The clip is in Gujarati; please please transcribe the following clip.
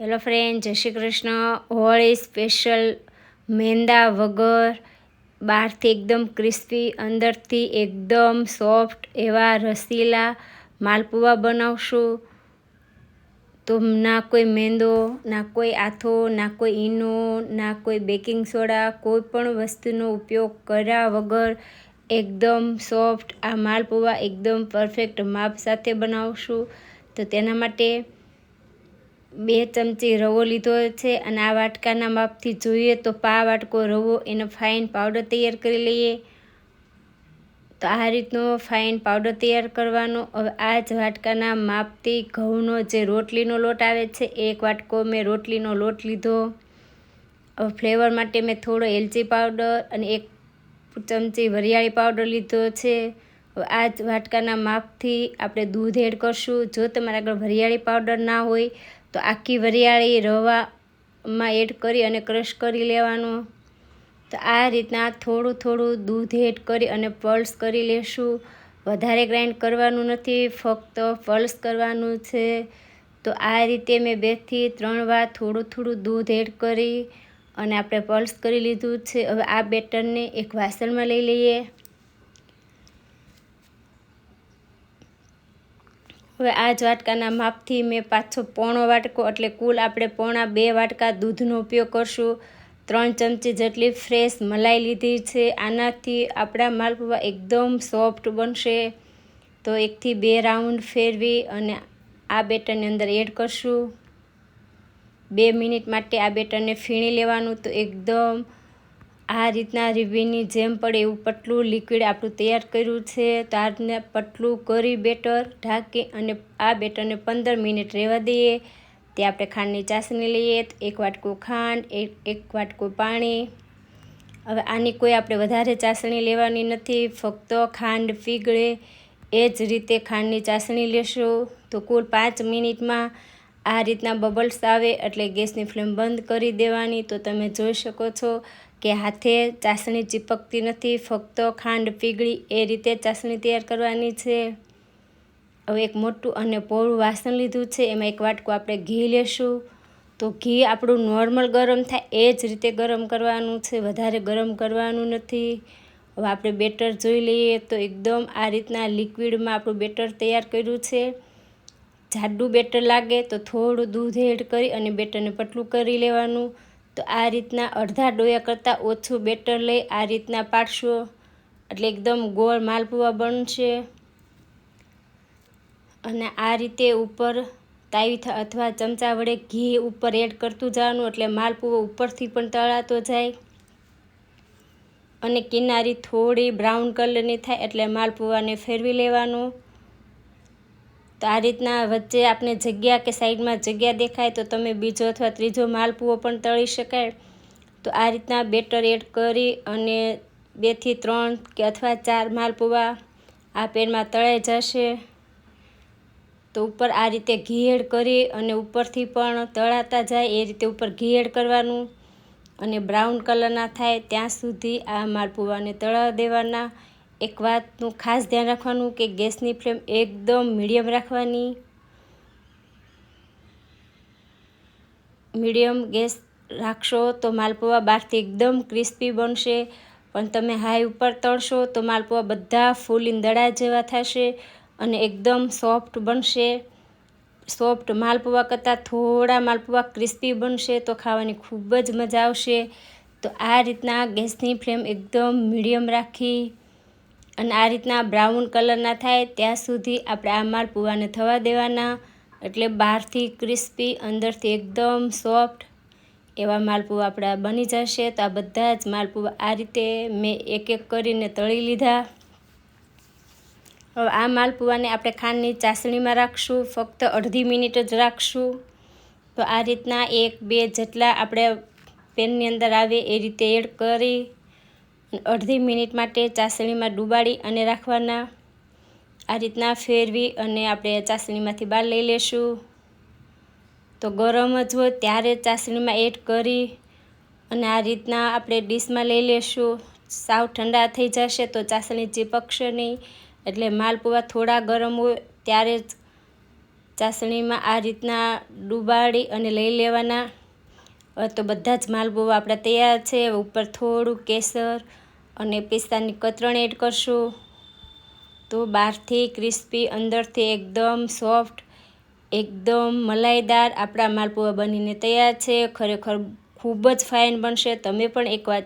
હેલો ફ્રેન્ડ જય શ્રી કૃષ્ણ. હોળી સ્પેશિયલ મેંદા વગર, બહારથી એકદમ ક્રિસ્પી અંદરથી એકદમ સોફ્ટ એવા રસીલા માલપુવા બનાવશું. તો ના કોઈ મેંદો, ના કોઈ આથો, ના કોઈ ઈનો, ના કોઈ બેકિંગ સોડા કોઈ પણ વસ્તુનો ઉપયોગ કર્યા વગર એકદમ સોફ્ટ આ માલપુવા એકદમ પરફેક્ટ માપ સાથે બનાવશું. તો તેના માટે બે ચમચી રવો લીધો છે અને આ વાટકાના માપથી જોઈએ તો પા વાટકો રવો એનો ફાઇન પાવડર તૈયાર કરી લઈએ. તો આ રીતનો ફાઇન પાવડર તૈયાર કરવાનો. હવે આ જ વાટકાના માપથી ઘઉંનો જે રોટલીનો લોટ આવે છે, એક વાટકો મેં રોટલીનો લોટ લીધો. હવે ફ્લેવર માટે મેં થોડો એલચી પાવડર અને એક ચમચી વરિયાળી પાવડર લીધો છે. હવે આ જ વાટકાના માપથી આપણે દૂધ એડ કરશું. જો તમારા આગળ વરિયાળી પાવડર ના હોય તો આખી વરિયાળી રવામાં એડ કરી અને ક્રશ કરી લેવાનું. તો આ રીતના થોડું થોડું દૂધ એડ કરી અને પલ્સ કરી લેશું. વધારે ગ્રાઇન્ડ કરવાનું નથી, ફક્ત પલ્સ કરવાનું છે. તો આ રીતે મેં બેથી ત્રણ વાર થોડું થોડું દૂધ એડ કરી અને આપણે પલ્સ કરી લીધું છે. હવે આ બેટરને એક વાસણમાં લઈ લઈએ. હવે આ જ વાટકાના માપથી મેં પાછો પોણો વાટકો, એટલે કુલ આપણે પોણા બે વાટકા દૂધનો ઉપયોગ કરશું. ત્રણ ચમચી જેટલી ફ્રેશ મલાઈ લીધી છે. આનાથી આપણા માલપુવા એકદમ સોફ્ટ બનશે. તો એકથી બે રાઉન્ડ ફેરવી અને આ બેટરની અંદર એડ કરશું. બે મિનિટ માટે આ બેટરને ફીણી લેવાનું તો એકદમ આ રીતના રીવીની જેમ પડે એવું પટલું લિક્વિડ આપણું તૈયાર કર્યું છે. તો આને પટલું કરી બેટર ઢાંકી અને આ બેટરને પંદર મિનિટ રહેવા દઈએ. તે આપણે ખાંડની ચાસણી લઈએ. એક વાટકું ખાંડ એક એક વાટકું પાણી. હવે આની કોઈ આપણે વધારે ચાસણી લેવાની નથી. ફક્ત ખાંડ પીગળે એ જ રીતે ખાંડની ચાસણી લેશું. તો કુલ પાંચ મિનિટમાં આ રીતના બબલ્સ આવે એટલે ગેસની ફ્લેમ બંધ કરી દેવાની. તો તમે જોઈ શકો છો કે હાથે ચાસણી ચીપકતી નથી, ફક્ત ખાંડ પીગળી એ રીતે ચાસણી તૈયાર કરવાની છે. હવે એક મોટું અને પહોળું વાસણ લીધું છે, એમાં એક વાટકું આપણે ઘી લેશું. તો ઘી આપણું નોર્મલ ગરમ થાય એ જ રીતે ગરમ કરવાનું છે, વધારે ગરમ કરવાનું નથી. હવે આપણે બેટર જોઈ લઈએ તો એકદમ આ રીતના લિક્વિડમાં આપણું બેટર તૈયાર કર્યું છે. જાડું બેટર લાગે તો થોડું દૂધ એડ કરી અને બેટરને પટલું કરી લેવાનું. તો આ રીતના અડધા ડોયા કરતાં ઓછું બેટર લઈ આ રીતના પાડશો. એટલે એકદમ ગોળ માલપુવા બનશે. અને આ રીતે ઉપર તાવી અથવા ચમચા વડે ઘી ઉપર એડ કરતું જવાનું એટલે માલપુવો ઉપરથી પણ તળાતો જાય. અને કિનારી થોડી બ્રાઉન કલરની થાય એટલે માલપુવાને ફેરવી લેવાનું. તો આ રીતના વચ્ચે આપણે જગ્યા કે સાઈડમાં જગ્યા દેખાય તો તમે બીજો અથવા ત્રીજો માલપુઓ પણ તળી શકાય. તો આ રીતના બેટર એડ કરી અને બેથી ત્રણ કે અથવા ચાર માલપુવા આ પેનમાં તળાઈ જશે. તો ઉપર આ રીતે ઘી એડ કરી અને ઉપરથી પણ તળાતા જાય એ રીતે ઉપર ઘી એડ કરવાનું. અને બ્રાઉન કલરના થાય ત્યાં સુધી આ માલપુવાને તળાવ દેવાના. એક વાતનું ખાસ ધ્યાન રાખવાનું કે ગેસની ફ્લેમ એકદમ મીડિયમ રાખવાની. મીડિયમ ગેસ રાખશો તો માલપુવા બહારથી એકદમ ક્રિસ્પી બનશે. પણ તમે હાઈ ઉપર તળશો તો માલપુવા બધા ફૂલીને દડા જેવા થશે અને એકદમ સોફ્ટ બનશે. સોફ્ટ માલપુવા કરતાં થોડા માલપુવા ક્રિસ્પી બનશે તો ખાવાની ખૂબ જ મજા આવશે. તો આ રીતના ગેસની ફ્લેમ એકદમ મીડિયમ રાખી. અને આ રીતના બ્રાઉન કલરના થાય ત્યાં સુધી આપણે આ માલપુવાને થવા દેવાના. એટલે બહારથી ક્રિસ્પી, અંદરથી એકદમ સોફ્ટ એવા માલપુવા આપણા બની જશે. તો આ બધા જ માલપુવા આ રીતે મેં એક એક કરીને તળી લીધા. હવે આ માલપુવાને આપણે ખાંડની ચાસણીમાં રાખશું. ફક્ત અડધી મિનિટ જ રાખશું. તો આ રીતના એક બે જેટલા આપણે પેનની અંદર આવે એ રીતે એડ કરી અડધી મિનિટ માટે ચાસણીમાં ડૂબાડી અને રાખવાના. આ રીતના ફેરવી અને આપણે ચાસણીમાંથી બહાર લઈ લેશું. તો ગરમ જ હોય ત્યારે ચાસણીમાં એડ કરી અને આ રીતના આપણે ડીશમાં લઈ લેશું. સાવ ઠંડા થઈ જશે તો ચાસણી ચીપકશે નહીં. એટલે માલપુવા થોડા ગરમ હોય ત્યારે જ ચાસણીમાં આ રીતના ડૂબાડી અને લઈ લેવાના. તો બધા જ માલપુવા આપણા તૈયાર છે. ઉપર થોડું કેસર અને પિસ્તાની કતરણ એડ કરશું. તો બહારથી ક્રિસ્પી, અંદરથી એકદમ સોફ્ટ, એકદમ મલાઈદાર આપણા માલપુવા બનીને તૈયાર છે. ખરેખર ખૂબ જ ફાઇન બનશે. તમે પણ એકવાર